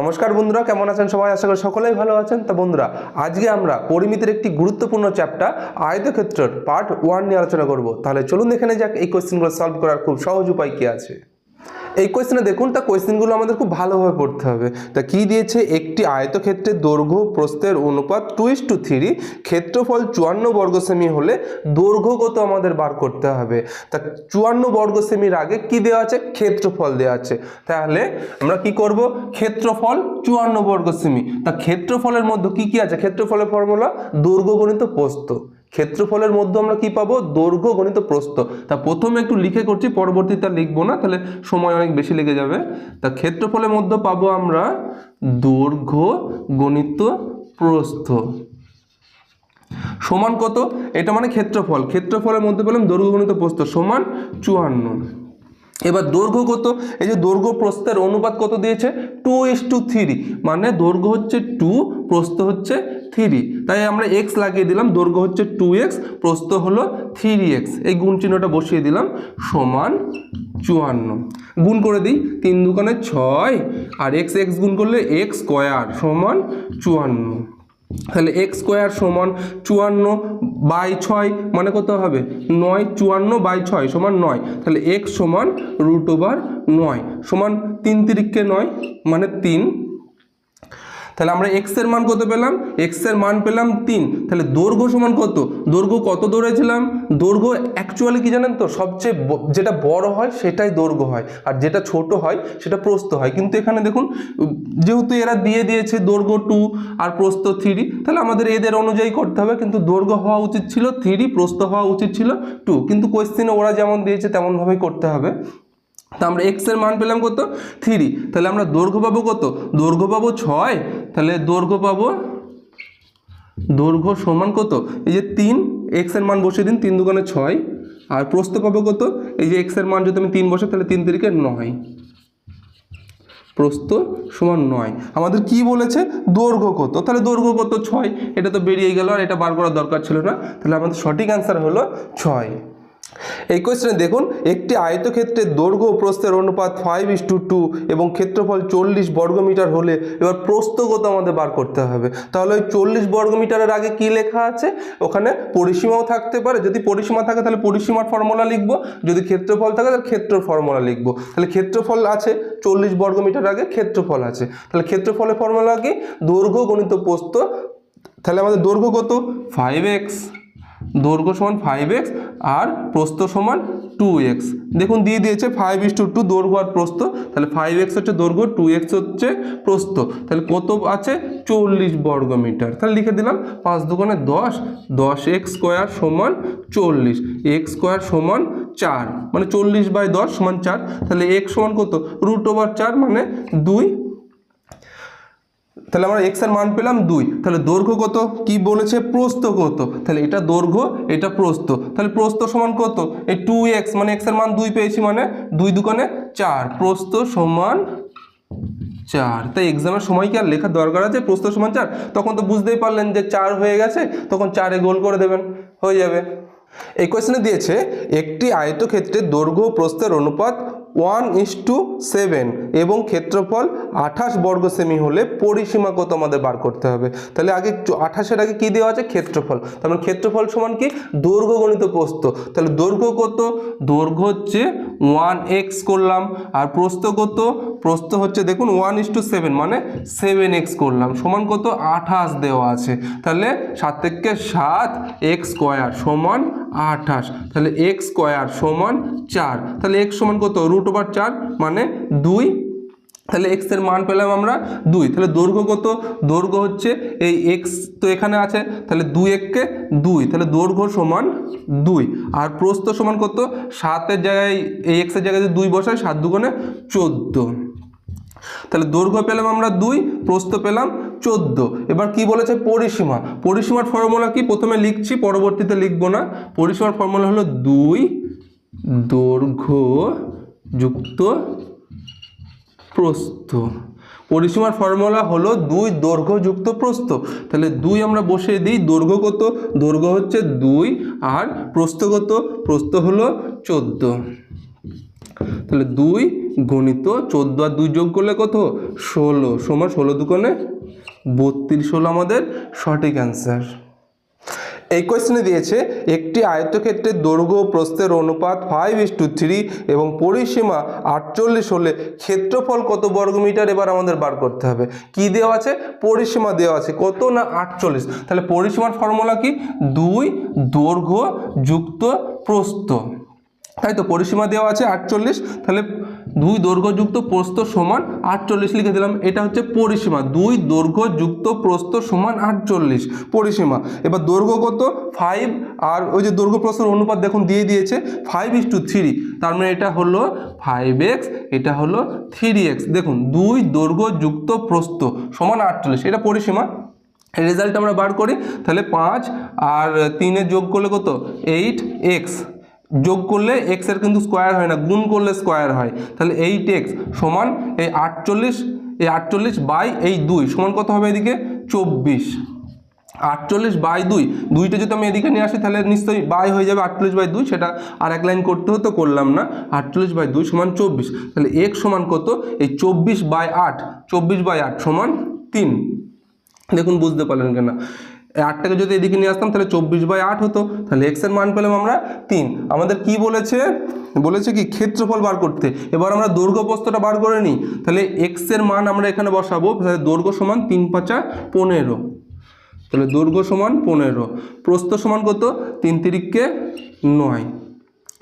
নমস্কার বন্ধুরা, কেমন আছেন সবাই? আশা করি সকলেই ভালো আছেন। তো বন্ধুরা, আজকে আমরা পরিমিতির একটি গুরুত্বপূর্ণ চ্যাপ্টার আয়তক্ষেত্রের পার্ট ওয়ান নিয়ে আলোচনা করব। তাহলে চলুন দেখে নেই যাক, এই কোয়েশ্চেনগুলো সলভ করার খুব সহজ উপায় কী আছে। এই কোয়েশ্চেনে দেখুন, তা কোয়েশ্চেনগুলো আমাদের খুব ভালোভাবে পড়তে হবে। তা কি দিয়েছে? একটি আয়তক্ষেত্রের দৈর্ঘ্য, প্রস্থের অনুপাত টু ইস টু থ্রি ক্ষেত্রফল চুয়ান্ন বর্গ সেমি হলে দৈর্ঘ্য কত আমাদের বার করতে হবে? তা চুয়ান্ন বর্গ সেমির আগে কি দেওয়া আছে? ক্ষেত্রফল দেওয়া আছে। তাহলে আমরা কি করব? ক্ষেত্রফল চুয়ান্ন বর্গ সেমি তা ক্ষেত্রফলের মধ্যে কি কি আছে? ক্ষেত্রফলের ফর্মুলা দৈর্ঘ্য গণিত প্রস্থ। ক্ষেত্রফলের মধ্যে আমরা কি পাবো? দৈর্ঘ্য গণিত প্রস্থ। তা প্রথমে একটু লিখে করছি, পরবর্তীতে লিখব না, তাহলে সময় অনেক বেশি লেগে যাবে। তা ক্ষেত্রফলের মধ্যে পাবো আমরা দৈর্ঘ্য গণিত প্রস্থ। সমান কত? এটা মানে ক্ষেত্রফল। ক্ষেত্রফলের মধ্যে পেলাম দৈর্ঘ্য গণিত প্রস্থ সমান চুয়ান্ন। এবার দৈর্ঘ্য কত? এই যে দৈর্ঘ্য প্রস্থের অনুপাত কত দিয়েছে? টু ইস টু থ্রি মানে দৈর্ঘ্য হচ্ছে টু প্রস্থ হচ্ছে থ্রি তাই আমরা এক্স লাগিয়ে দিলাম, দৈর্ঘ্য হচ্ছে টু এক্স প্রস্থ হলো থ্রি এক্স এই গুণ চিহ্নটা বসিয়ে দিলাম, সমান চুয়ান্ন। গুণ করে দিই, তিন দোকানে ছয়, আর এক্স এক্স গুণ করলে এক্স স্কোয়ার সমান চুয়ান্ন। তাহলে এক্স স্কোয়ার সমান চুয়ান্ন বাই ছয় মানে কত হবে? নয়, চুয়ান্ন বাই ছয় সমান নয়। তাহলে এক্স সমান রুট ওভার নয়। সমান তিন তিরিককে নয় মানে তিন তাহলে আমরা এক্সের মান কত পেলাম? এক্সের মান পেলাম তিন। তাহলে দৈর্ঘ্য সমান কত? দৈর্ঘ্য কত দৌড়েছিলাম দৈর্ঘ্য অ্যাকচুয়ালি কি জানেন তো? সবচেয়ে যেটা বড় হয় সেটাই দৈর্ঘ্য হয়। আর যেটা ছোট হয় সেটা প্রস্থ হয়। কিন্তু এখানে দেখুন, যেহেতু এরা দিয়ে দিয়েছে দৈর্ঘ্য টু আর প্রস্থ থ্রি তাহলে আমাদের এদের অনুযায়ী করতে হবে। কিন্তু দৈর্ঘ্য হওয়া উচিত ছিল থ্রি প্রস্থ হওয়া উচিত ছিল টু কিন্তু কোয়েশ্চেনে ওরা যেমন দিয়েছে, তেমনভাবেই করতে হবে। তা আমরা এক্সের মান পেলাম কত? থ্রি তাহলে আমরা দৈর্ঘ্য পাবো কত? দৈর্ঘ্য পাবো ছয়। তাহলে দৈর্ঘ্য পাবো দৈর্ঘ্য সমান কত? এই যে তিন এক্সের মান বসিয়ে দিন, তিন দোকানে ছয়। আর প্রস্থ পাবো কত? এই যে এক্সের মান যদি আমি তিন বসে তাহলে তিন তিরিকে নয়। প্রস্থ সমান নয়। আমাদের কি বলেছে? দৈর্ঘ্য কত? তাহলে দৈর্ঘ্য কত? ছয়। এটা তো বেরিয়ে গেল আর এটা বার করার দরকার ছিল না। তাহলে আমাদের সঠিক অ্যান্সার হলো ছয়। এই কোয়েশ্চেনে দেখুন, একটি আয়তক্ষেত্রের দৈর্ঘ্য প্রস্থের অনুপাত ফাইভ ইস টু টু এবং ক্ষেত্রফল চল্লিশ বর্গমিটার হলে এবার প্রস্থগত আমাদের বার করতে হবে। তাহলে ওই চল্লিশ বর্গমিটারের আগে কি লেখা আছে? ওখানে পরিসীমাও থাকতে পারে। যদি পরিসীমা থাকে, তাহলে পরিসীমার ফর্মুলা লিখব। যদি ক্ষেত্রফল থাকে, তাহলে ক্ষেত্র ফর্মুলা লিখব। তাহলে ক্ষেত্রফল আছে, চল্লিশ বর্গমিটার আগে ক্ষেত্রফল আছে। তাহলে ক্ষেত্রফলের ফর্মুলা কি? দৈর্ঘ্য গণিত প্রস্থ, তাহলে আমাদের দৈর্ঘ্য কত? ফাইভ এক্স দৈর্ঘ্য সমান ফাইভ এক্স আর প্রস্থ সমান টু এক্স দেখুন, দিয়ে দিয়েছে ফাইভ ইস টু টু দৈর্ঘ্য আর প্রস্থ। তাহলে ফাইভ এক্স হচ্ছে দৈর্ঘ্য টু এক্স হচ্ছে প্রস্থ। তাহলে কত আছে? চল্লিশ বর্গ মিটার। তাহলে লিখে দিলাম, পাঁচ দোকানে দশ দশ এক্স স্কোয়ার সমান চল্লিশ এক্স স্কোয়ার সমান চার। মানে চল্লিশ বাই দশ সমান চার। তাহলে এক্স সমান কত? রুট ওভার চার মানে দুই তাহলে আমরা এক্সের মান পেলাম দুই। তাহলে দৈর্ঘ্য কত? কি বলেছে? প্রস্থ কত? তাহলে এটা দৈর্ঘ্য, এটা প্রস্থ। তাহলে প্রস্থ সমান কত? এই টু এক্স মানে এক্সের মান দুই পেয়েছি মানে দুই দুকানে চার। প্রস্থ সমান চার। তাই এক্সামের সময় কি আর লেখার দরকার আছে? প্রস্থ সমান চার? তখন তো বুঝতেই পারলেন যে চার হয়ে গেছে, তখন চারে গোল করে দেবেন। হয়ে যাবে। এই কোয়েশনে দিয়েছে, একটি আয়তক্ষেত্রের দৈর্ঘ্য প্রস্থের অনুপাত ওয়ান ইস টু সেভেন এবং ক্ষেত্রফল আঠাশ বর্গ সেমি হলে পরিসীমা কত আমাদের বার করতে হবে? তাহলে আগে আঠাশের আগে কি দেওয়া আছে? ক্ষেত্রফল। তার মানে ক্ষেত্রফল সমান কি? দৈর্ঘ্য গণিত প্রস্থ। তাহলে দৈর্ঘ্য কত? দৈর্ঘ্য হচ্ছে ওয়ান এক্স করলাম। আর প্রস্থ কত? প্রস্থ হচ্ছে দেখুন ওয়ান ইস টু সেভেন মানে সেভেন এক্স করলাম। সমান কত? আঠাশ দেওয়া আছে। তাহলে সাত থেকে সাত এক্স স্কোয়ার সমান আঠাশ। তাহলে এক্স স্কোয়ার সমান চার। তাহলে এক্স সমান কত? রুট ওভার চার মানে দুই, তাহলে এক্সের মান পেলাম আমরা দুই, তাহলে দৈর্ঘ্য কত? দৈর্ঘ্য হচ্ছে এই এক্স তো এখানে আছে, তাহলে দুই এককে দুই, তাহলে দৈর্ঘ্য সমান দুই, আর প্রস্থ সমান কত? সাতের জায়গায় এই এক্সের জায়গায় যদি দুই বসাই, সাত দুগুণে চোদ্দ। তাহলে দৈর্ঘ্য পেলাম আমরা দুই, প্রস্থ পেলাম চোদ্দ। এবার কি বলেছে? পরিসীমা। পরিসীমার ফর্মুলা কি? প্রথমে লিখছি, পরবর্তীতে লিখব না। পরিসীমার ফর্মুলা হলো দুই, দৈর্ঘ্য যুক্ত প্রস্থ। পরিসীমার ফর্মুলা হলো দুই দৈর্ঘ্য যুক্ত প্রস্থ। তাহলে দুই আমরা বসিয়ে দিই, দৈর্ঘ্য কত? দৈর্ঘ্য হচ্ছে দুই আর প্রস্থ কত প্রস্থ হলো চোদ্দ। তাহলে দুই গণিত চোদ্দ আর দুই যোগ করলে কত? ষোলো। সমান ষোলো দুকোণে বত্রিশ হলো আমাদের সঠিক অ্যান্সার এই কোয়েশ্চেনে দিয়েছে। একটি আয়তক্ষেত্রের দৈর্ঘ্য প্রস্থের অনুপাত ফাইভ ইস টু থ্রি এবং পরিসীমা আটচল্লিশ হলে ক্ষেত্রফল কত বর্গমিটার এবার আমাদের বার করতে হবে। কি দেওয়া আছে? পরিসীমা দেওয়া আছে। কত না আটচল্লিশ? তাহলে পরিসীমার ফর্মুলা কি? দুই দৈর্ঘ্য যুক্ত প্রস্থ। তাই তো পরিসীমা দেওয়া আছে আটচল্লিশ। তাহলে দুই দৈর্ঘ্যযুক্ত প্রস্থ সমান আটচল্লিশ লিখে দিলাম, এটা হচ্ছে পরিসীমা। দুই দৈর্ঘ্যযুক্ত প্রস্থ সমান আটচল্লিশ, পরিসীমা। এবার দৈর্ঘ্য কত? ফাইভ আর ওই যে দৈর্ঘ্য প্রস্থের অনুপাত দেখুন দিয়ে দিয়েছে ফাইভ ইস টু থ্রি তার মানে এটা হলো ফাইভ এক্স এটা হলো থ্রি এক্স দেখুন, দুই দৈর্ঘ্যযুক্ত প্রস্থ সমান আটচল্লিশ, এটা পরিসীমা। রেজাল্ট আমরা বার করি, তাহলে পাঁচ আর তিনে যোগ করলে কত? এইট এক্স যোগ করলে এক্সের কিন্তু স্কোয়ার হয় না, গুণ করলে স্কোয়ার হয়। তাহলে এইট এক্স সমান এই আটচল্লিশ এই আটচল্লিশ বাই এই দুই, সমান কত হবে এদিকে? চব্বিশ। আটচল্লিশ বাই দুই, দুইটা যদি আমি এদিকে নিয়ে আসি, তাহলে নিশ্চয়ই বাই হয়ে যাবে আটচল্লিশ বাই দুই, সেটা আর এক লাইন করতে হতো, করলাম না। আটচল্লিশ বাই দুই সমান চব্বিশ, তাহলে এক সমান কত? এই চব্বিশ বাই আট, চব্বিশ বাই আট সমান তিন। দেখুন, বুঝতে পারলেন কেন? আটটাকে যদি এদিকে নিয়ে আসতাম, তাহলে চব্বিশ বাই আট হতো। তাহলে এক্সের মান পেলাম আমরা তিন। আমাদের কি বলেছে? বলেছে কি, ক্ষেত্রফল বার করতে। এবার আমরা দৈর্ঘ্য প্রস্তটা বার করে নিই। তাহলে এক্সের মান আমরা এখানে বসাবো। তাহলে দৈর্ঘ্য সমান তিন পাঁচা পনেরো। তাহলে দৈর্ঘ্য সমান পনেরো। প্রস্ত সমান কত? তিন তিরিককে নয়।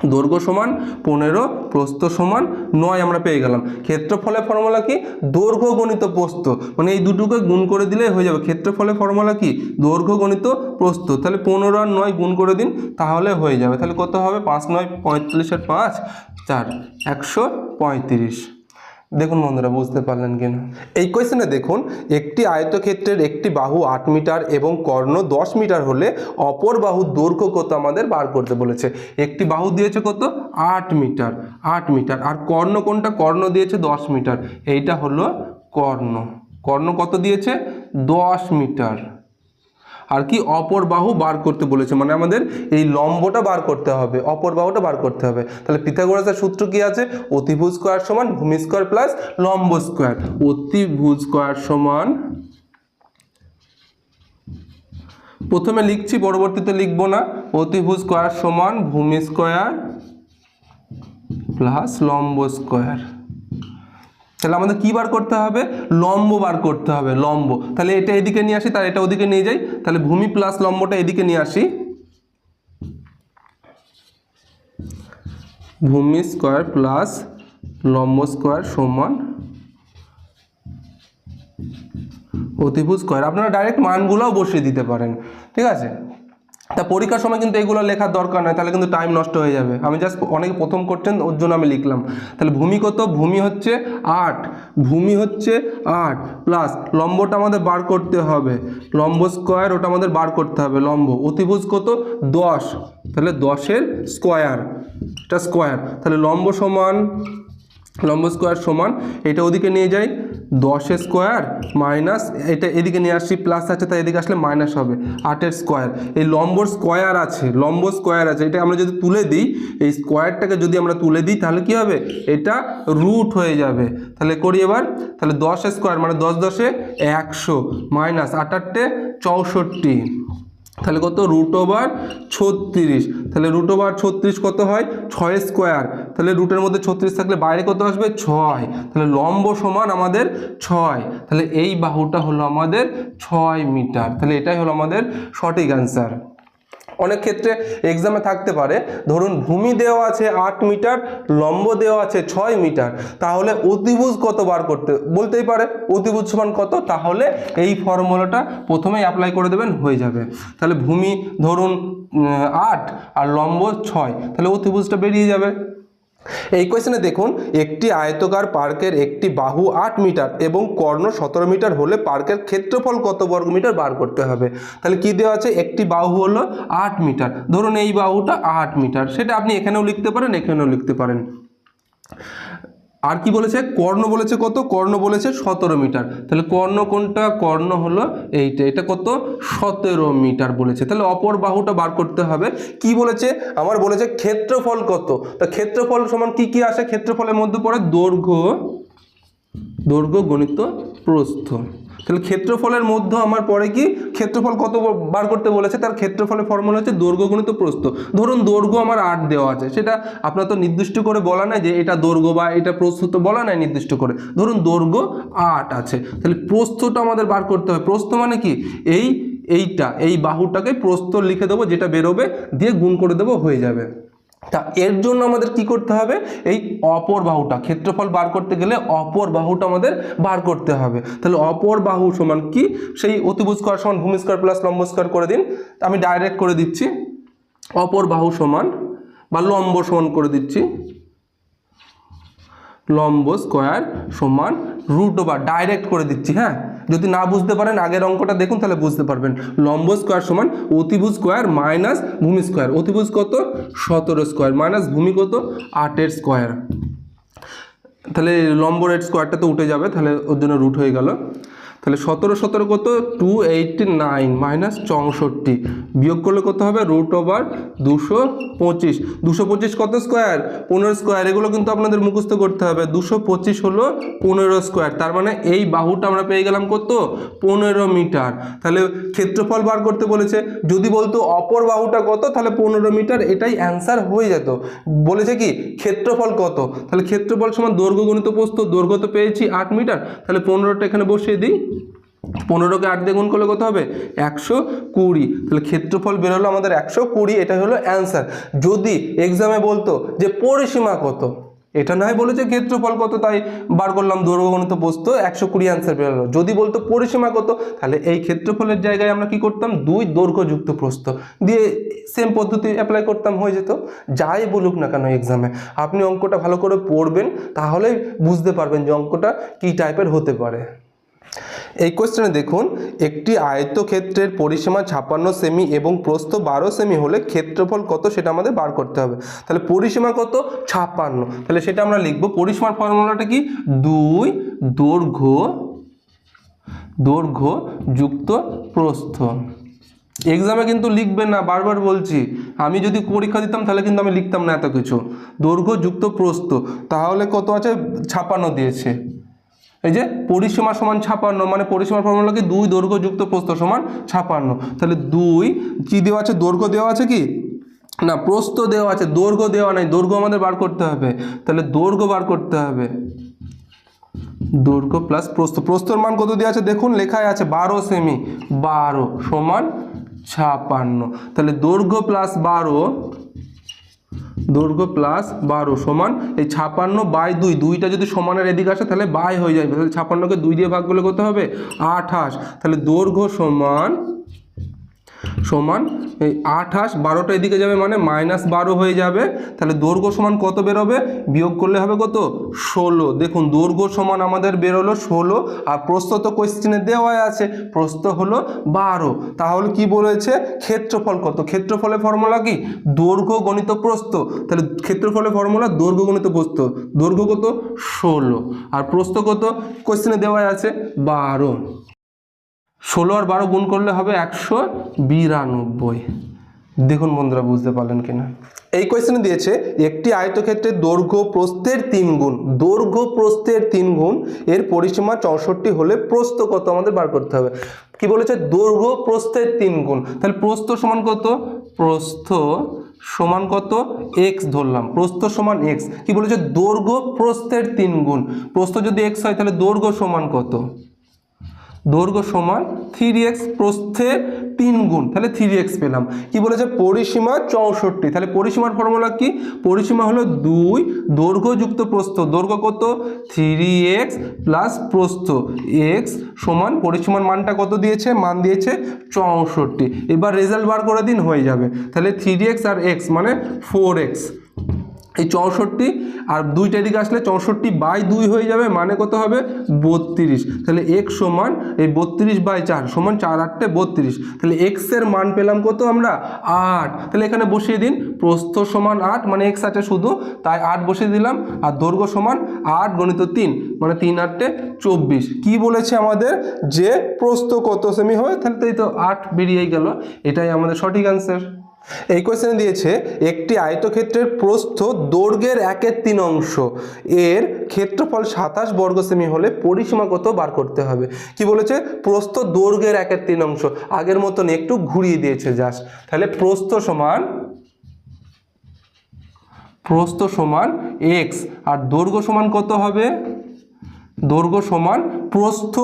দৈর্ঘ্য সমান পনেরো, প্রস্থ সমান নয় আমরা পেয়ে গেলাম। ক্ষেত্রফলের ফর্মুলা কি? দৈর্ঘ্য গণিত প্রস্থ। মানে এই দুটোকে গুণ করে দিলে হয়ে যাবে। ক্ষেত্রফলে ফর্মুলা কি? দৈর্ঘ্য গণিত প্রস্থ। তাহলে পনেরো আর নয় গুণ করে দিন, তাহলে হয়ে যাবে। তাহলে কত হবে? পাঁচ, নয়, পঁয়তাল্লিশ আর পাঁচ, চার, একশো পঁয়ত্রিশ। দেখুন বন্ধুরা, বুঝতে পারলেন কিনা? এই কোয়েশনে দেখুন, একটি আয়তক্ষেত্রের একটি বাহু আট মিটার এবং কর্ণ দশ মিটার হলে অপর বাহুর দৈর্ঘ্য কত আমাদের বার করতে বলেছে? একটি বাহু দিয়েছে কত? আট মিটার আট মিটার। আর কর্ণ কোনটা? কর্ণ দিয়েছে দশ মিটার। এইটা হলো কর্ণ। কর্ণ কত দিয়েছে? দশ মিটার। আর কি অপর বাহু বার করতে বলেছে। মানে আমাদের এই লম্বটা বার করতে হবে, অপর বাহুটা বার করতে হবে। তাহলে পিথাগোরাসের সূত্র কি আছে? অতিভুজ স্কোয়ার সমান ভূমি স্কোয়ার প্লাস লম্ব স্কোয়ার। অতিভুজ স্কোয়ার সমান, প্রথমে লিখছি, পরবর্তীতে লিখব না। অতিভুজ স্কোয়ার সমান ভূমি স্কোয়ার প্লাস লম্ব স্কোয়ার। তাহলে আমাদের কি বার করতে হবে? লম্ব বার করতে হবে, লম্ব। তাহলে এটা এদিকে নিয়ে আসি তার এটা ওদিকে নিয়ে যাই। তাহলে ভূমি প্লাস লম্বটা এদিকে নিয়ে আসি। ভূমি স্কোয়ার প্লাস লম্ব স্কোয়ার সমান অতিভুজ স্কোয়ার আপনারা ডাইরেক্ট মানগুলোও বসিয়ে দিতে পারেন, ঠিক আছে? তা পরীক্ষার সময় কিন্তু এগুলো লেখার দরকার নয় তাহলে কিন্তু টাইম নষ্ট হয়ে যাবে। আমি জাস্ট অনেকে প্রথম করছেন ওর জন্য আমি লিখলাম। তাহলে ভূমি কত? ভূমি হচ্ছে আট। ভূমি হচ্ছে আট প্লাস লম্বটা আমাদের বার করতে হবে। লম্ব স্কোয়ার ওটা আমাদের বার করতে হবে, লম্ব। অতিভুজ কত? দশ। তাহলে দশের স্কোয়ার এটা স্কোয়ার তাহলে লম্ব সমান, লম্ব স্কোয়ার সমান, এটা ওদিকে নিয়ে যাই। দশের স্কোয়ার মাইনাস, এটা এদিকে নিয়ে আসছি প্লাস আছে, তাই এদিকে আসলে মাইনাস হবে আটের স্কোয়ার। এই লম্বর স্কোয়ার আছে, লম্ব স্কোয়ার আছে, এটা আমরা যদি তুলে দিই, এই স্কোয়ারটাকে যদি আমরা তুলে দিই, তাহলে কি হবে? এটা রুট হয়ে যাবে। তাহলে করি এবার, তাহলে দশ স্কোয়ার মানে দশ দশে একশো মাইনাস আট আটটে চৌষট্টি। তাহলে কত? রুট ওভার ছত্রিশ। তাহলে রুট ওভার ছত্রিশ কত হয়? ছয় স্কোয়ার তাহলে রুটের মধ্যে ছত্রিশ থাকলে বাইরে কত আসবে? ছয়। তাহলে লম্ব সমান আমাদের ছয়। তাহলে এই বাহুটা হলো আমাদের ছয় মিটার। তাহলে এটাই হলো আমাদের সঠিক অ্যান্সার অনেক ক্ষেত্রে এক্সামে থাকতে পারে। ধরুন, ভূমি দেওয়া আছে আট মিটার, লম্ব দেওয়া আছে ছয় মিটার। তাহলে অতিভুজ কত বার করতে, বলতেই পারে অতিভুজ সমান কত? তাহলে এই ফর্মুলাটা প্রথমেই অ্যাপ্লাই করে দেবেন, হয়ে যাবে। তাহলে ভূমি ধরুন আট আর লম্ব ছয়, তাহলে অতিভুজটা বেরিয়ে যাবে। এই কোয়েশনে দেখুন, একটি আয়তকার পার্কের একটি বাহু আট মিটার এবং কর্ণ সতেরো মিটার হলে পার্কের ক্ষেত্রফল কত বর্গ মিটার বার করতে হবে? তাহলে কি দেওয়া আছে? একটি বাহু হলো আট মিটার। ধরুন এই বাহুটা আট মিটার। সেটা আপনি এখানেও লিখতে পারেন, এখানেও লিখতে পারেন। আর কি বলেছে? কর্ণ বলেছে কত? কর্ণ বলেছে সতেরো মিটার। তাহলে কর্ণ কোনটা? কর্ণ হলো এইটা। এটা কত? সতেরো মিটার বলেছে। তাহলে অপর বাহুটা বার করতে হবে। কি বলেছে? আমার বলেছে ক্ষেত্রফল কত? তা ক্ষেত্রফল সমান কি কি আসে? ক্ষেত্রফলের মধ্যে পড়ে দৈর্ঘ্য দৈর্ঘ্য গণিত প্রস্থ। তাহলে ক্ষেত্রফলের মধ্যে আমার পরে কি? ক্ষেত্রফল কত বার করতে বলেছে? তার ক্ষেত্রফলের ফর্মুলা হচ্ছে দৈর্ঘ্য গণিত প্রস্থ। ধরুন দৈর্ঘ্য আমার আট দেওয়া আছে। সেটা আপনার তো নির্দিষ্ট করে বলা নাই যে এটা দৈর্ঘ্য বা এটা প্রস্থ তো বলা নাই নির্দিষ্ট করে। ধরুন দৈর্ঘ্য আট আছে। তাহলে প্রস্থটা আমাদের বার করতে হবে। প্রস্থ মানে কি? এই, এইটা, এই বাহুটাকে প্রস্থ লিখে দেবো, যেটা বেরোবে, দিয়ে গুণ করে দেবো, হয়ে যাবে। তা এর জন্য আমাদের কি করতে হবে? এই অপর বাহুটা, ক্ষেত্রফল বার করতে গেলে অপর বাহুটা আমাদের বার করতে হবে। তাহলে অপর বাহু সমান কি? সেই অতিভুজ স্কয়ার সমান ভূমি প্লাস লম্ব স্কয়ার করে দিন। আমি ডাইরেক্ট করে দিচ্ছি। অপর বাহু সমান বা লম্ব সমান করে দিচ্ছি। লম্ব স্কোয়ার সমান রুট ওভার ডাইরেক্ট করে দিচ্ছি হ্যাঁ? যদি না বুঝতে পারেন, আগের অঙ্কটা দেখুন, তাহলে বুঝতে পারবেন। লম্ব স্কোয়ার সমান অতিভুজ স্কোয়ার মাইনাস ভূমি স্কোয়ার অতিভুজ কত? সতেরো স্কোয়ার মাইনাস ভূমি কত? আটের স্কোয়ার তাহলে লম্ব রেট স্কোয়ারটা তো উঠে যাবে, তাহলে ওর জন্য রুট হয়ে গেল। তাহলে সতেরো সতেরো কত? টু এইটটি নাইন মাইনাস চৌষট্টি। বিয়োগ করলে কত হবে? রুট ওভার দুশো পঁচিশ। দুশো পঁচিশ কত স্কোয়ার পনেরো স্কোয়ার এগুলো কিন্তু আপনাদের মুখস্থ করতে হবে। দুশো পঁচিশ হলো পনেরো স্কোয়ার তার মানে এই বাহুটা আমরা পেয়ে গেলাম কত? পনেরো মিটার। তাহলে ক্ষেত্রফল বার করতে বলেছে। যদি বলতো অপর বাহুটা কত? তাহলে পনেরো মিটার। এটাই অ্যান্সার হয়ে যেত। বলেছে কি? ক্ষেত্রফল কত? তাহলে ক্ষেত্রফল সমান দৈর্ঘ্য গণিত প্রস্থ। দৈর্ঘ্য তো পেয়েছি আট মিটার। তাহলে পনেরোটা এখানে বসিয়ে দিই। পনেরোকে আট দিয়ে গুণ করলে কত হবে? একশো কুড়ি। তাহলে ক্ষেত্রফল বেরোলো আমাদের একশো কুড়ি এটা হলো অ্যান্সার। যদি এক্সামে বলতো যে পরিসীমা কত, এটা নয় বলেছে ক্ষেত্রফল কত, তাই বার করলাম দৈর্ঘ্য বসতো, একশো কুড়ি অ্যান্সার বেরোলো যদি বলতো পরিসীমা কত, তাহলে এই ক্ষেত্রফলের জায়গায় আমরা কি করতাম? দুই দৈর্ঘ্যযুক্ত প্রস্থ। দিয়ে সেম পদ্ধতি অ্যাপ্লাই করতাম, হয়ে যেত। যাই বলুক না কেন এক্সামে আপনি অঙ্কটা ভালো করে পড়বেন, তাহলেই বুঝতে পারবেন যে অঙ্কটা কী টাইপের হতে পারে। এই কোয়েশ্চেনে দেখুন, একটি আয়তক্ষেত্রের পরিসীমা ছাপ্পান্ন সেমি এবং প্রস্থ বারো সেমি হলে ক্ষেত্রফল কত সেটা আমাদের বার করতে হবে। তাহলে পরিসীমা কত? ছাপ্পান্ন। তাহলে সেটা আমরা লিখব, পরিসীমার ফর্মুলাটা কি? দুই দৈর্ঘ্য দৈর্ঘ্য যুক্ত প্রস্থ। এক্সামে কিন্তু লিখবেন না, বারবার বলছি। আমি যদি পরীক্ষা দিতাম তাহলে কিন্তু আমি লিখতাম না এত কিছু। দৈর্ঘ্য যুক্ত প্রস্থ, তাহলে কত আছে? ছাপ্পান্ন দিয়েছে। এই যে পরিসীমা সমান ছাপান্ন মানে পরিসীমার ফর্মুলা কি? দুই দৈর্ঘ্য যুক্ত প্রস্থ সমান ছাপান্ন। তাহলে দুই, কি দেওয়া আছে? দৈর্ঘ্য দেওয়া আছে কি? না, প্রস্থ দেওয়া আছে, দৈর্ঘ্য দেওয়া নাই, দৈর্ঘ্য আমাদের বার করতে হবে। তাহলে দৈর্ঘ্য বার করতে হবে। দৈর্ঘ্য প্লাস প্রস্থ। প্রস্থর মান কত দেওয়া আছে? দেখুন লেখায় আছে বারো সেমি বারো সমান ছাপান্ন। তাহলে দৈর্ঘ্য প্লাস বারো দৈর্ঘ্য প্লাস বারো সমান এই ছাপান্ন বাই দুই, দুইটা যদি সমানের এদিকে আসে তাহলে বাই হয়ে যাবে তাহলে ছাপান্নকে দুই দিয়ে ভাগ করলে করতে হবে? আঠাশ। তাহলে দৈর্ঘ্য সমান সমান এই আঠাশ বারোটা এদিকে যাবে মানে মাইনাস বারো হয়ে যাবে। তাহলে দৈর্ঘ্য সমান কত বেরোবে? বিয়োগ করলে হবে কত? ষোলো। দেখুন, দৈর্ঘ্য সমান আমাদের বেরোলো ষোলো আর প্রস্থ তো কোয়েশ্চেনে দেওয়াই আছে। প্রস্থ হলো বারো। তাহলে কি বলেছে? ক্ষেত্রফল কত? ক্ষেত্রফলের ফর্মুলা কি? দৈর্ঘ্য গণিত প্রস্থ। তাহলে ক্ষেত্রফলের ফর্মুলা দৈর্ঘ্য গণিত প্রস্থ। দৈর্ঘ্য কত? ষোলো। আর প্রস্থ কত? কোয়েশ্চেনে দেওয়াই আছে বারো। ষোলো আর বারো গুণ করলে হবে একশো বিরানব্বই। দেখুন বন্ধুরা, বুঝতে পারলেন কিনা? এই কোয়েশ্চেনে দিয়েছে, একটি আয়তক্ষেত্রের দৈর্ঘ্য প্রস্থের তিন গুণ, দৈর্ঘ্য প্রস্থের তিন গুণ, এর পরিসীমা চৌষট্টি হলে প্রস্থ কত আমাদের বার করতে হবে? কি বলেছে? দৈর্ঘ্য প্রস্থের তিন গুণ। তাহলে প্রস্থ সমান কত? প্রস্থ সমান কত? এক্স ধরলাম, প্রস্থ সমান এক্স কি বলেছে? দৈর্ঘ্য প্রস্থের তিন গুণ। প্রস্থ যদি এক্স হয়, তাহলে দৈর্ঘ্য সমান কত? দৈর্ঘ্য সমান থ্রি এক্স প্রস্থে তিন গুণ। তাহলে থ্রি এক্স পেলাম। কি বলেছে? পরিসীমা চৌষট্টি। তাহলে পরিসীমার ফর্মুলা কি? পরিসীমা হলো দুই দৈর্ঘ্য যুক্ত প্রস্থ। দৈর্ঘ্য কত? থ্রি এক্স প্লাস প্রস্থ এক্স সমান পরিসীমার মানটা কত দিয়েছে? মান দিয়েছে চৌষট্টি। এবার রেজাল্ট বার করে দিন, হয়ে যাবে। তাহলে থ্রি এক্স আর এক্স মানে ফোর এক্স এই চৌষট্টি আর দুইটা দিকে আসলে চৌষট্টি বাই দুই হয়ে যাবে মানে কত হবে? বত্রিশ। তাহলে এক সমান এই বত্রিশ বাই চার সমান চার আটটে বত্রিশ। তাহলে এক্সের মান পেলাম কত আমরা? আট। তাহলে এখানে বসিয়ে দিন। প্রস্থ সমান আট মানে এক্স আটে শুধু। তাই আট বসিয়ে দিলাম। আর দৈর্ঘ্য সমান আট গণিত তিন মানে তিন আটটে চব্বিশ। কী বলেছে আমাদের? যে প্রস্থ কত সেমি হবে তাহলে তাই তো আট বেরিয়েই গেল। এটাই আমাদের সঠিক অ্যান্সার এই কোয়েশ্চেনে দিয়েছে, একটি আয়তক্ষেত্রের প্রস্থ দৈর্ঘ্যের একের তিন অংশ। এর ক্ষেত্রফল সাতাশ বর্গ সেমি হলে পরিসীমা কত বার করতে হবে? কি বলেছে? প্রস্থ দৈর্ঘ্যের একের তিন অংশ। আগের মতন একটু ঘুরিয়ে দিয়েছে জাস্ট তাহলে প্রস্থ সমান প্রস্থ সমান এক্স আর দৈর্ঘ্য সমান কত হবে? দৈর্ঘ্য সমান প্রস্থ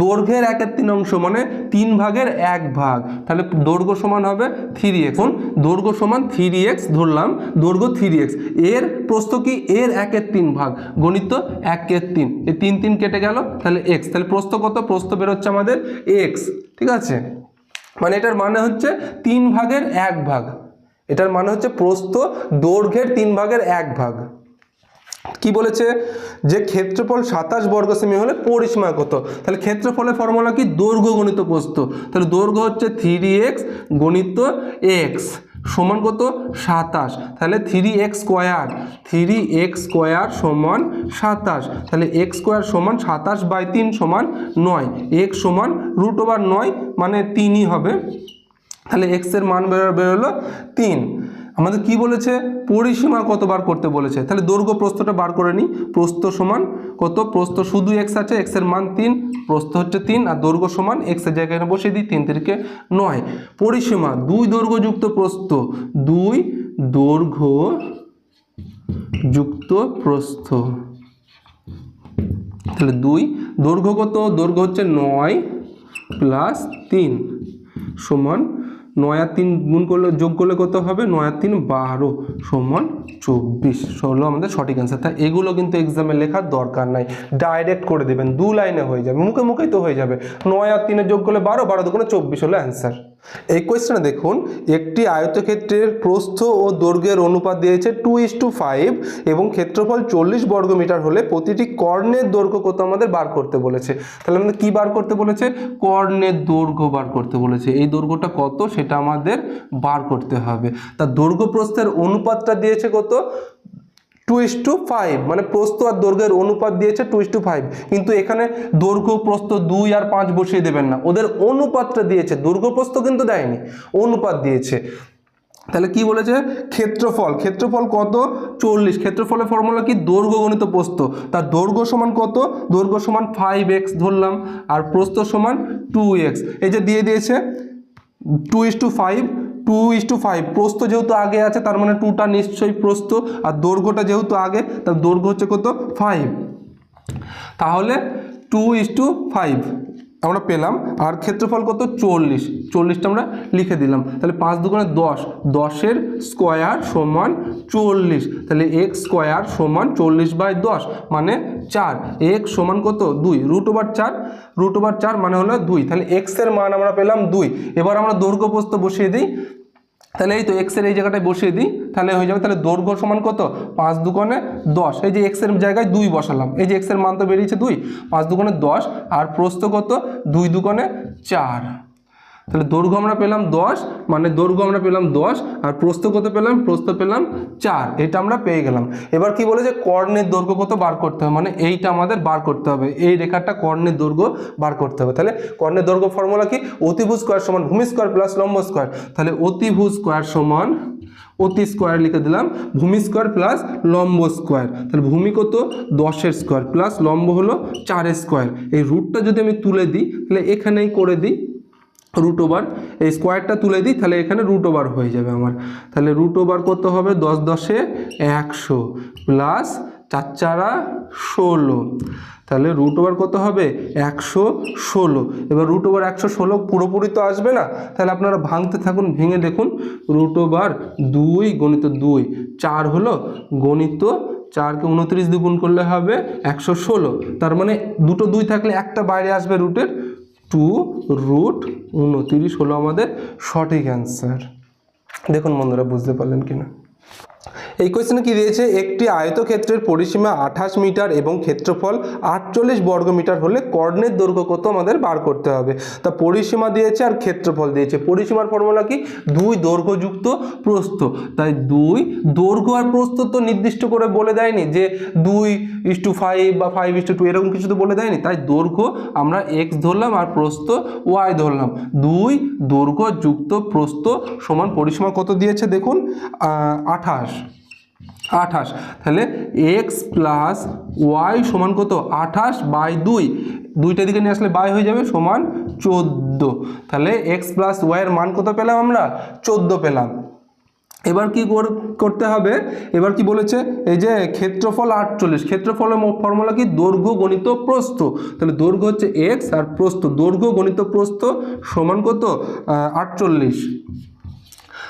দৈর্ঘ্যের এক একের তিন অংশ মানে তিন ভাগের এক ভাগ। তাহলে দৈর্ঘ্য সমান হবে থ্রি এক্স দৈর্ঘ্য সমান থ্রি এক্স ধরলাম, দৈর্ঘ্য থ্রি এক্সের প্রস্থ কি? এর একের তিন ভাগ। গণিত একের তিন। এই তিন তিন কেটে গেল, তাহলে এক্স তাহলে প্রস্থ কত? প্রস্থ বেরোচ্ছে আমাদের এক্স ঠিক আছে? মানে এটার মানে হচ্ছে তিন ভাগের এক ভাগ। এটার মানে হচ্ছে প্রস্থ দৈর্ঘ্যের তিন ভাগের এক ভাগ। কি বলেছে? যে ক্ষেত্রফল সাতাশ বর্গ সেমি হলে পরিসীমা কত? তাহলে ক্ষেত্রফলের ফর্মুলা কি? দৈর্ঘ্য গণিত প্রস্থ তাহলে দৈর্ঘ্য হচ্ছে থ্রি এক্স গণিত এক্স সমান কত? সাতাশ। তাহলে three x square three x square সমান সাতাশ। তাহলে এক্স স্কোয়ার সমান সাতাশ বাই তিন সমান নয়। এক্স সমান রুট ওভার নয় মানে তিনই হবে। তাহলে এক্সের মান বেরো বেরোলো তিন। আমাদের কি বলেছে? পরিসীমা কত বার করতে বলেছে? তাহলে দৈর্ঘ্য প্রস্থটা বার করে নিই। প্রস্থ সমান কত? প্রস্থ শুধু এক্স আছে এক্সের মান তিন। প্রস্থ হচ্ছে তিন আর দৈর্ঘ্য সমান এক্সের জায়গায় বসিয়ে দিই, তিন তিরিকে নয়। পরিসীমা, দুই দৈর্ঘ্যযুক্ত প্রস্থ, দুই দৈর্ঘ্য যুক্ত প্রস্থ। তাহলে দুই দৈর্ঘ্য কত? দৈর্ঘ্য হচ্ছে নয় প্লাস তিন সমান নয় আর তিন গুণ করলে যোগ করলে কত হবে? নয় আর তিন বারো সমান চব্বিশ। ষোলো আমাদের সঠিক অ্যান্সার তাই এগুলো কিন্তু এক্সামে লেখার দরকার নাই। ডাইরেক্ট করে দেবেন। দু লাইনে হয়ে যাবে। মুখে মুখেই তো হয়ে যাবে। নয় আর তিনে যোগ করলে বারো বারো দু দুগুণে চব্বিশ হলো অ্যান্সার এই কোয়েশ্চেনে দেখুন, একটি আয়তক্ষেত্রের প্রস্থ ও দৈর্ঘ্যের অনুপাত দিয়েছে টু ইস টু ফাইভ এবং ক্ষেত্রফল চল্লিশ বর্গমিটার হলে প্রতিটি কর্ণের দৈর্ঘ্য কত আমাদের বার করতে বলেছে? তাহলে আমাদের কি বার করতে বলেছে? কর্ণের দৈর্ঘ্য বার করতে বলেছে। এই দৈর্ঘ্যটা কত? সেটা আমাদের বার করতে হবে। তা দৈর্ঘ্য প্রস্থের অনুপাতটা দিয়েছে কত? টু ইস টু ফাইভ মানে প্রস্থ আর দৈর্ঘ্যের অনুপাত দিয়েছে টু ইস টু ফাইভ কিন্তু এখানে দৈর্ঘ্য, প্রস্থ দুই আর পাঁচ বসিয়ে দেবেন না। ওদের অনুপাতটা দিয়েছে, দৈর্ঘ্য, প্রস্থ কিন্তু দেয়নি, অনুপাত দিয়েছে। তাহলে কি বলেছে? ক্ষেত্রফল। ক্ষেত্রফল কত? চল্লিশ। ক্ষেত্রফলের ফর্মুলা কি? দৈর্ঘ্য গণিত প্রস্থ। তার দৈর্ঘ্য সমান কত? দৈর্ঘ্য সমান ফাইভ এক্স ধরলাম, আর প্রস্থ সমান টু এক্স এই যে দিয়ে দিয়েছে two is two five two is two five প্রস্ত যেহেতু আগে আছে, তার মানে টুটা নিশ্চয়ই প্রস্ত আর দৈর্ঘ্যটা যেহেতু আগে, তার দৈর্ঘ্য হচ্ছে কত? ফাইভ তাহলে টু ইস টু ফাইভ আমরা পেলাম। আর ক্ষেত্রফল কত? চল্লিশ। চল্লিশটা আমরা লিখে দিলাম। তাহলে পাঁচ দুগুণে দশ। দশের স্কোয়ার সমান চল্লিশ। তাহলে এক্স স্কোয়ার সমান চল্লিশ বাই দশ মানে চার। এক্স সমান কত? দুই। রুট ওভার চার। রুট ওভার চার মানে হলো দুই। তাহলে এক্সের মান আমরা পেলাম দুই। এবার আমরা দৈর্ঘ্য প্রস্থ বসিয়ে দিই। তাহলে এই তো এক্স এক্সের এই জায়গাটায় বসিয়ে দিই, তাহলে হয়ে যাবে, তাহলে দৈর্ঘ্য সমান কত? পাঁচ দুগুণে দশ। এই যে এক্সের জায়গায় দুই বসালাম, এই যে এক্সের মান তো বেরিয়েছে দুই, পাঁচ দুগুণে দশ, আর প্রস্থ কত? দুই দুগুণে চার। তাহলে দৈর্ঘ্য আমরা পেলাম দশ মানে দৈর্ঘ্য আমরা পেলাম দশ, আর প্রস্থ কত পেলাম? প্রস্থ পেলাম চার, এটা আমরা পেয়ে গেলাম। এবার কি বলেছে? কর্ণের দৈর্ঘ্য কত বার করতে হবে? মানে এইটা আমাদের বার করতে হবে। এই রেখাটা কর্ণের দৈর্ঘ্য বার করতে হবে। তাহলে কর্ণের দৈর্ঘ্য ফর্মুলা কি? অতিভুজ স্কোয়ার সমান ভূমি স্কোয়ার প্লাস লম্ব স্কোয়ার তাহলে অতিভুজ স্কোয়ার সমান অতি স্কোয়ার লিখে দিলাম, ভূমি স্কোয়ার প্লাস লম্ব স্কোয়ার তাহলে ভূমি কত? দশের স্কোয়ার প্লাস লম্ব হলো চারের স্কোয়ার এই রুটটা যদি আমি তুলে দিই, তাহলে এখানেই করে দিই রুট ওভার এই স্কোয়ারটা তুলে দিই, তাহলে এখানে রুট ওভার হয়ে যাবে আমার। তাহলে রুট ওভার করতে হবে? দশ দশে একশো প্লাস চার চারা ষোলো। তাহলে রুট ওভার কত হবে? একশো ষোলো। এবার রুট ওভার একশো ষোলো পুরোপুরি তো আসবে না? তাহলে আপনারা ভাঙতে থাকুন, ভেঙে দেখুন। রুট ওভার দুই গণিত দুই। চার হলো গণিত, চারকে উনত্রিশ দিয়ে গুণ করলে হবে একশো ষোলো। তার মানে দুটো দুই থাকলে একটা বাইরে আসবে রুটের টু রুট উনতিরিশ হলো আমাদের সঠিক অ্যান্সার। দেখুন বন্ধুরা বুঝতে পারলেন কিনা? এই কোয়েশ্চেনে কি দিয়েছে? একটি আয়তক্ষেত্রের পরিসীমা আঠাশ মিটার এবং ক্ষেত্রফল আটচল্লিশ বর্গ মিটার হলে কর্ণের দৈর্ঘ্য কত আমাদের বার করতে হবে? তা পরিসীমা দিয়েছে আর ক্ষেত্রফল দিয়েছে। পরিসীমার ফর্মুলা কি? দুই দৈর্ঘ্যযুক্ত প্রস্থ। তাই দুই দৈর্ঘ্য আর প্রস্থ তো নির্দিষ্ট করে বলে দেয়নি যে দুই ইস টু ফাইভ বা ফাইভ ইস টু টু এরকম কিছু তো বলে দেয়নি। তাই দৈর্ঘ্য আমরা এক্স ধরলাম আর প্রস্থ ওয়াই ধরলাম। দুই দৈর্ঘ্য যুক্ত প্রস্থ সমান পরিসীমা কত দিয়েছে দেখুন? আঠাশ। আঠাশ। তাহলে এক্স প্লাস ওয়াই সমান কত? আঠাশ বাই দুই। দুইটা দিকে নিয়ে আসলে বাই হয়ে যাবে সমান চোদ্দ। তাহলে এক্স প্লাস ওয়াইয়ের মান কত পেলাম আমরা? চোদ্দ পেলাম। এবার কি কর- করতে হবে? এবার কি বলেছে? এই যে ক্ষেত্রফল আটচল্লিশ। ক্ষেত্রফলের ফর্মুলা কি? দৈর্ঘ্য, গণিত, প্রস্থ। তাহলে দৈর্ঘ্য হচ্ছে এক্স আর প্রস্থ। দৈর্ঘ্য, গণিত, প্রস্থ সমান কত? আটচল্লিশ।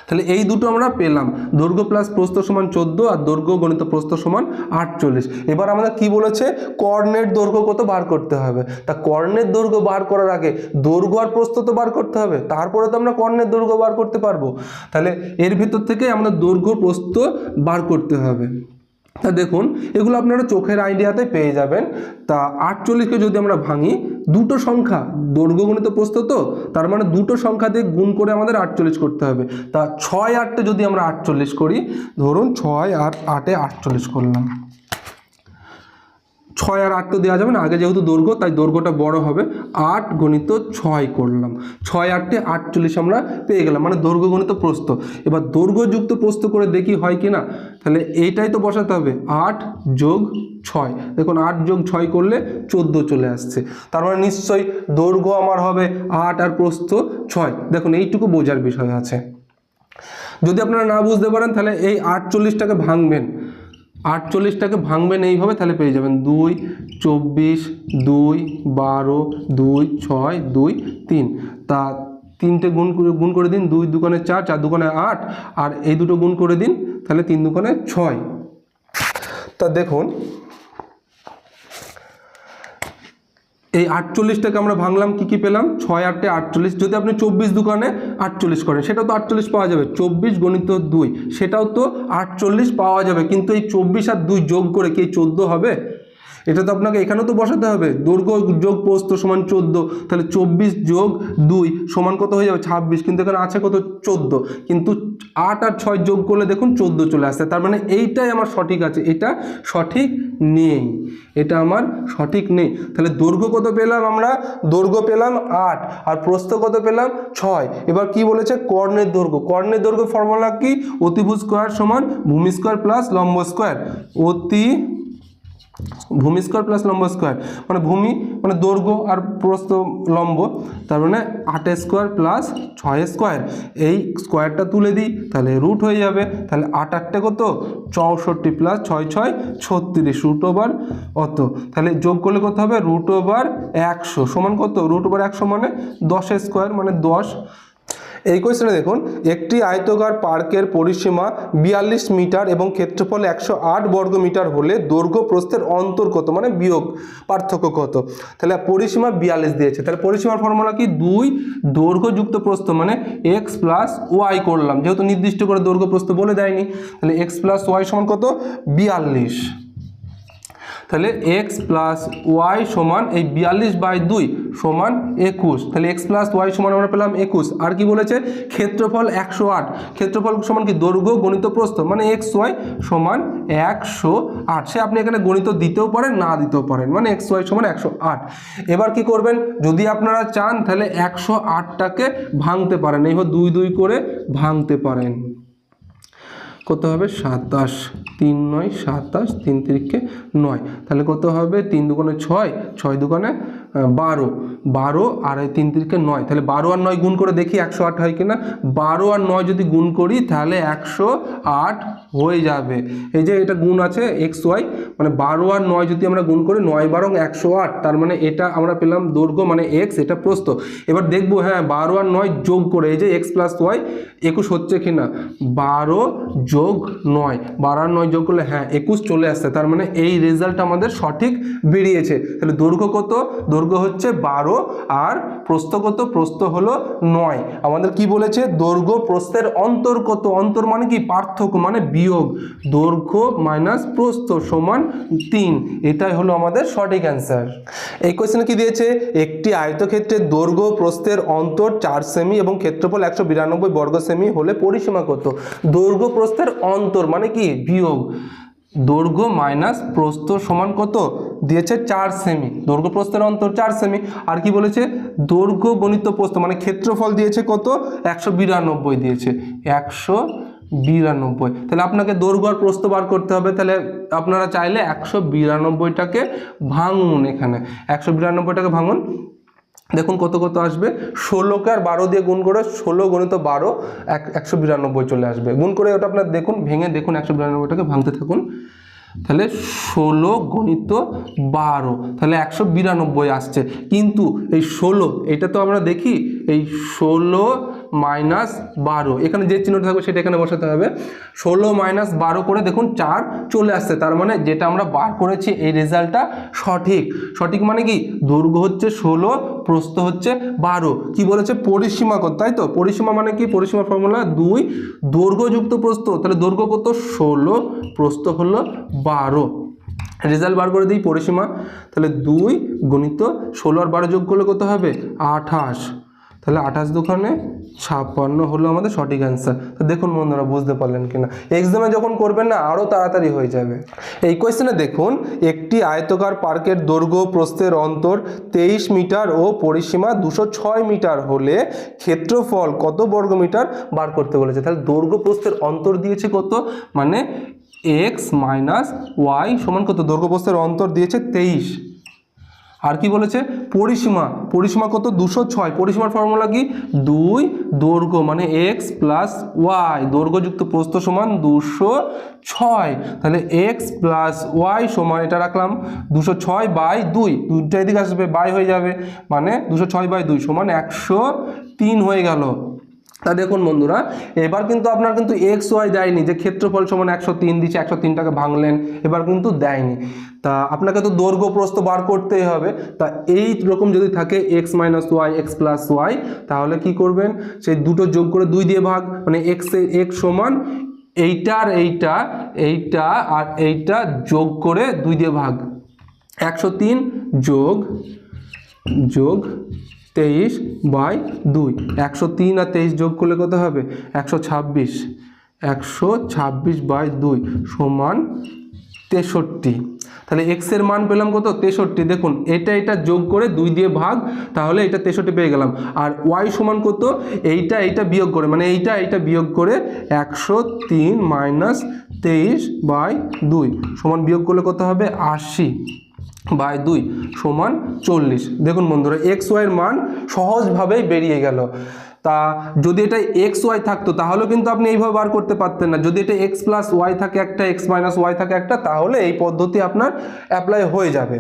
তাহলে এই দুটো আমরা পেলাম। দৈর্ঘ্য প্লাস প্রস্থ সমান চোদ্দ আর দৈর্ঘ্য গণিত প্রস্থ সমান আটচল্লিশ। এবার আমাদের কি বলেছে? কর্ণের দৈর্ঘ্য কত বার করতে হবে? তা কর্ণের দৈর্ঘ্য বার করার আগে দৈর্ঘ্য আর প্রস্থ তো বার করতে হবে। তারপরে তো আমরা কর্ণের দৈর্ঘ্য বার করতে পারব। তাহলে এর ভিতর থেকে আমাদের দৈর্ঘ্য, প্রস্থ বার করতে হবে। তা দেখুন, এগুলো আপনারা চোখের আইডিয়াতে পেয়ে যাবেন। তা আটচল্লিশকে যদি আমরা ভাঙি, দুটো সংখ্যা দৈর্ঘ্য প্রস্তুত তার মানে দুটো সংখ্যা দিয়ে গুণ করে আমাদের আটচল্লিশ করতে হবে। তা ছয় আটটে যদি আমরা আটচল্লিশ করি, ধরুন ছয় আট আটে আটচল্লিশ করলাম। ছয় আর আট তো দেওয়া যাবে না। আগে যেহেতু দৈর্ঘ্য, তাই দৈর্ঘ্যটা বড় হবে। আট গণিত ছয় করলাম। ছয় আটটে আটচল্লিশ আমরা পেয়ে গেলাম। মানে দৈর্ঘ্য গণিত প্রস্থ। এবার দৈর্ঘ্যযুক্ত প্রস্থ করে দেখি হয় কি না? তাহলে এইটাই তো বসাতে হবে। আট যোগ ছয়। দেখুন, আট যোগ ছয় করলে চোদ্দ চলে আসছে। তার মানে নিশ্চয়ই দৈর্ঘ্য আমার হবে আট আর প্রস্থ ছয়। দেখুন, এইটুকু বোঝার বিষয় আছে। যদি আপনারা না বুঝতে পারেন, তাহলে এই আটচল্লিশটাকে ভাঙবেন। আটচল্লিশটাকে ভাঙবেন এইভাবে, তাহলে পেয়ে যাবেন দুই, চব্বিশ, দুই, বারো, দুই, ছয়, দুই, তিন। তা তিনটে গুণ করে গুণ করে দিন, দুই দোকানে চার চার দোকানে আট, আর এই দুটো গুণ করে দিন, তাহলে তিন দোকানে ছয়। তা দেখুন এই আটচল্লিশটাকে আমরা ভাঙলাম, কি কি পেলাম? ছয়, আটে আটচল্লিশ। যদি আপনি চব্বিশ দোকানে আটচল্লিশ করেন সেটাও তো আটচল্লিশ পাওয়া যাবে। চব্বিশ গণিত দুই, সেটাও তো আটচল্লিশ পাওয়া যাবে। কিন্তু এই চব্বিশ আর দুই যোগ করে কি চোদ্দ হবে? এটা তো আপনাকে এখানেও তো বসাতে হবে। দৈর্ঘ্য যোগ পোস্ত সমান চোদ্দ, তাহলে চব্বিশ যোগ দুই সমান কত হয়ে যাবে? ছাব্বিশ, কিন্তু এখানে আছে কত? চোদ্দ। কিন্তু আট আর ছয় যোগ করলে দেখুন চোদ্দ চলে আসছে। তার মানে এইটাই আমার সঠিক আছে। এটা সঠিক নেই। এটা আমার সঠিক নেই। তাহলে দৈর্ঘ্য কত পেলাম আমরা? দৈর্ঘ্য পেলাম আট। আর প্রস্থ কত পেলাম? ছয়। এবার কি বলেছে? কর্ণের দৈর্ঘ্য কর্ণের দৈর্ঘ্য ফর্মুলা কি? অতিভুজ স্কোয়ার সমান ভূমি স্কোয়ার প্লাস লম্ব স্কোয়ার। অতি ভূমি স্কোয়ার প্লাস লম্ব স্কোয়ার মানে ভূমি মানে দৈর্ঘ্য আর প্রস্থ লম্ব, তার মানে আট স্কোয়ার প্লাস ছয় স্কোয়ার এই স্কোয়ারটা তুলে দিই, তাহলে রুট হয়ে যাবে, তাহলে আট আটটা কত? চৌষট্টি প্লাস ছয় ছয়, ছত্রিশ রুট ওভার অত তাহলে যোগ করলে কত হবে? রুট ওভার একশো। সমান কত? রুট ওভার একশো মানে দশ স্কোয়ার মানে দশ। এই কোয়েশ্চেনে দেখুন, একটি আয়তকার পার্কের পরিসীমা বিয়াল্লিশ মিটার এবং ক্ষেত্রফল একশো আট বর্গ মিটার হলে দৈর্ঘ্য প্রস্থের অন্তর কত? মানে বিয়োগ পার্থক্য কত? তাহলে পরিসীমা বিয়াল্লিশ দিয়েছে। তাহলে পরিসীমার ফর্মুলা কি? দুই দৈর্ঘ্যযুক্ত প্রস্থ মানে এক্স প্লাস ওয়াই করলাম। যেহেতু নির্দিষ্ট করে দৈর্ঘ্য প্রস্থ বলে দেয়নি, তাহলে এক্স প্লাস ওয়াই সমান কত? বিয়াল্লিশ। তাহলে এক্স প্লাস ওয়াই সমান এই বিয়াল্লিশ বাই দুই সমান একুশ। তাহলে এক্স প্লাস ওয়াই সমান আমরা পেলাম একুশ। আর কি বলেছে? ক্ষেত্রফল একশো আট। ক্ষেত্রফল সমান কি? দৈর্ঘ্য, গণিত প্রস্থ। মানে এক্স ওয়াই সমান একশো আট। সে আপনি এখানে গণিত দিতেও পারেন, না দিতেও পারেন। মানে এক্স ওয়াই সমান একশো আট। এবার কি করবেন? যদি আপনারা চান, তাহলে একশো আটটাকে ভাঙতে পারেন। এইভাবে দুই দুই করে ভাঙতে পারেন। কত হবে? সাতাশ তিন নয় সাতাশ তিন তিরিখে নয়। তাহলে কত হবে? তিন দুগুণে ছয় ছয় আহ, বারো। বারো আর তিন তিরিখে নয়। তাহলে বারো আর নয় গুণ করে দেখি একশো আট হয় কিনা। বারো আর নয় যদি গুণ করি, তাহলে একশো আট হয়ে যাবে। এই যে এটা গুণ আছে এক্স ওয়াই মানে বারো আর নয় যদি আমরা গুণ করি, নয় বারং একশো আট, তার মানে এটা আমরা পেলাম দৈর্ঘ্য মানে এক্স, এটা প্রস্থ। এবার দেখব হ্যাঁ বারো আর নয় যোগ করে, এই যে এক্স প্লাস ওয়াই, একুশ হচ্ছে কিনা? বারো যোগ নয়। বারো আর নয় যোগ করলে হ্যাঁ একুশ চলে আসছে, তার মানে এই রেজাল্ট আমাদের সঠিক বেরিয়েছে। তাহলে দৈর্ঘ্য কত? দৈর্ঘ্য হচ্ছে বারো আর প্রস্থ কত প্রস্থ হলো নয়। আমাদের কি বলেছে? দৈর্ঘ্য প্রস্থের অন্তর কত অন্তর মানে কি? পার্থক্য মানে বিয়োগ। দৈর্ঘ্য মাইনাস প্রস্থ সমান তিন। এটাই হলো আমাদের সঠিক অ্যান্সার এই কোয়েশ্চেনে কি দিয়েছে? একটি আয়তক্ষেত্রের দৈর্ঘ্য প্রস্থের অন্তর চার সেমি এবং ক্ষেত্রফল একশো বিরানব্বই বর্গ সেমি হলে পরিসীমা কত? দৈর্ঘ্য প্রস্থের অন্তর মানে কি? বিয়োগ। দৈর্ঘ্য মাইনাস প্রস্থ সমান কত? দিয়েছে চার সেমি দৈর্ঘ্য প্রস্থের অন্তর চার সেমি আর কি বলেছে? দৈর্ঘ্য গণিত প্রস্থ মানে ক্ষেত্রফল দিয়েছে কত? একশো বিরানব্বই দিয়েছে। একশো বিরানব্বই। তাহলে আপনাকে দৈর্ঘ্য আর প্রস্থ বার করতে হবে। তাহলে আপনারা চাইলে একশো বিরানব্বইটাকে ভাঙুন এখানে। একশো বিরানব্বইটাকে ভাঙুন। দেখুন কত কত আসবে? ষোলোকে আর বারো দিয়ে গুণ করে ষোলো গণিত বারো, এক, একশো বিরানব্বই চলে আসবে। গুণ করে ওটা আপনার দেখুন, ভেঙে দেখুন একশো বিরানব্বইটাকে ভাঙতে থাকুন। তাহলে ষোলো গণিত বারো, তাহলে একশো বিরানব্বই আসছে। কিন্তু এই ষোলো, এটা তো আমরা দেখি, এই ষোলো মাইনাস বারো। এখানে যে চিহ্নটা থাকবে সেটা এখানে বসাতে হবে। ষোলো মাইনাস বারো করে দেখুন চার চলে আসছে। তার মানে যেটা আমরা বার করেছি, এই রেজাল্টটা সঠিক। সঠিক মানে কি? দৈর্ঘ্য হচ্ছে ষোলো, প্রস্থ হচ্ছে বারো। কি বলেছে? পরিসীমা কত? তাই তো? পরিসীমা মানে কি? পরিসীমা ফর্মুলা দুই। দৈর্ঘ্যযুক্ত প্রস্থ, তাহলে দৈর্ঘ্য কত? ষোলো, প্রস্থ হলো বারো। রেজাল্ট বার করে দিই, পরিসীমা। তাহলে দুই গণিত ষোলো আর বারো যোগ করলে কত হবে? আঠাশ। তাহলে আঠাশ দোকানে ছাপ্পান্ন হলো আমাদের সঠিক অ্যান্সার তো দেখুন বন্ধুরা, বুঝতে পারলেন কিনা? এক্সামে যখন করবেন না আরও তাড়াতাড়ি হয়ে যাবে। এই কোয়েশ্চেনে দেখুন, একটি আয়তকার পার্কের দৈর্ঘ্য প্রস্থের অন্তর তেইশ মিটার ও পরিসীমা দুশো ছয় মিটার হলে ক্ষেত্রফল কত বর্গ মিটার বার করতে বলেছে? তাহলে দৈর্ঘ্য প্রস্থের অন্তর দিয়েছে কত? মানে এক্স মাইনাস ওয়াই সমান কত? দৈর্ঘ্য প্রস্থের অন্তর দিয়েছে তেইশ। আর কি বলেছে? পরিসীমা। পরিসীমা কত? দুশো ছয়। পরিসীমার ফর্মুলা কি? দুই দৈর্ঘ্য মানে এক্স প্লাস ওয়াই দৈর্ঘ্যযুক্ত প্রস্থ সমান দুশো ছয়। তাহলে এক্স প্লাস ওয়াই সমান এটা রাখলাম দুশো ছয় বাই দুই। দুইটা এদিকে আসবে, বাই হয়ে যাবে মানে দুশো ছয় বাই দুই সমান একশো তিন হয়ে গেল। তা দেখুন বন্ধুরা, এবার কিন্তু আপনার কিন্তু এক্স ওয়াই দেয়নি, যে ক্ষেত্রফল সমান একশো তিন দিচ্ছে, একশো তিনটাকে ভাঙলেন, এবার কিন্তু দেয়নি। তা আপনাকে তো দৈর্ঘ্য প্রস্থ বার করতেই হবে। তা এই রকম যদি থাকে x minus y x plus y তাহলে কি করবেন? সেই দুটো যোগ করে দুই দিয়ে ভাগ মানে এক্স এক্স সমান এইটা আর এইটা এইটা আর এইটা যোগ করে দুই দিয়ে ভাগ। একশো তিন যোগ যোগ তেইশ বাই দুই। একশো তিন আর তেইশ যোগ করলে কত হবে? একশো ছাব্বিশ। একশো ছাব্বিশ বাই দুই সমান তেষট্টি। তাহলে এক্সের মান পেলাম কত? তেষট্টি। দেখুন, এটা এটা যোগ করে দুই দিয়ে ভাগ, তাহলে এটা তেষট্টি পেয়ে গেলাম। আর ওয়াই সমান কত? এইটা এইটা বিয়োগ করে মানে এইটা এইটা বিয়োগ করে একশো তিন মাইনাস তেইশ বাই দুই। সমান বিয়োগ করলে কত হবে? আশি বাই দুই সমান চল্লিশ। দেখুন বন্ধুরা এক্স ওয়াইয়ের মান সহজভাবেই বেরিয়ে গেল। তা যদি এটা এক্স ওয়াই থাকতো তাহলেও কিন্তু আপনি এইভাবে বার করতে পারতেন না। যদি এটা এক্স প্লাস ওয়াই থাকে একটা এক্স মাইনাস ওয়াই থাকে একটা, তাহলে এই পদ্ধতি আপনার অ্যাপ্লাই হয়ে যাবে।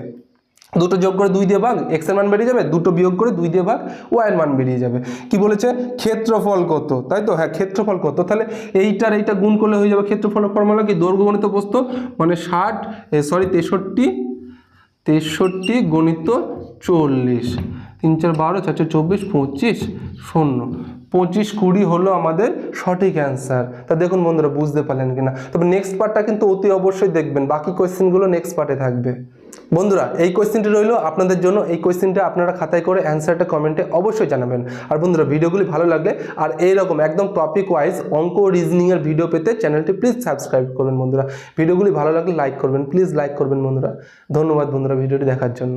দুটো যোগ করে দুই দিয়ে ভাগ এক্সের মান বেরিয়ে যাবে, দুটো বিয়োগ করে দুই দিয়ে ভাগ ওয়াই এর মান বেরিয়ে যাবে। কি বলেছে? ক্ষেত্রফল কত? তাই তো? হ্যাঁ ক্ষেত্রফল কত? তাহলে এইটার এইটা গুণ করলে হয়ে যাবে ক্ষেত্রফল ফর্মুলা কি? দৈর্ঘ্য গণিত প্রস্থ মানে ষাট সরি তেষট্টি তেষট্টি গণিত চল্লিশ। তিন চার বারো, চার চার চব্বিশ, পঁচিশ, শূন্য। পঁচিশ কুড়ি হলো আমাদের সঠিক অ্যান্সার তা দেখুন বন্ধুরা, বুঝতে পারলেন কিনা? তবে নেক্সট পার্টটা কিন্তু অতি অবশ্যই দেখবেন। বাকি কোয়েশ্চেনগুলো নেক্সট পার্টে থাকবে। বন্ধুরা, এই কোয়েশ্চেনটি রইল আপনাদের জন্য। এই কোয়েশ্চেনটা আপনারা খাতায় করে অ্যান্সারটা কমেন্টে অবশ্যই জানাবেন। আর বন্ধুরা ভিডিওগুলি ভালো লাগলে, আর এইরকম একদম টপিক ওয়াইজ অঙ্ক রিজনিংয়ের ভিডিও পেতে চ্যানেলটি প্লিজ সাবস্ক্রাইব করবেন বন্ধুরা। ভিডিওগুলি ভালো লাগলে লাইক করবেন। প্লিজ লাইক করবেন বন্ধুরা। ধন্যবাদ বন্ধুরা ভিডিওটি দেখার জন্য।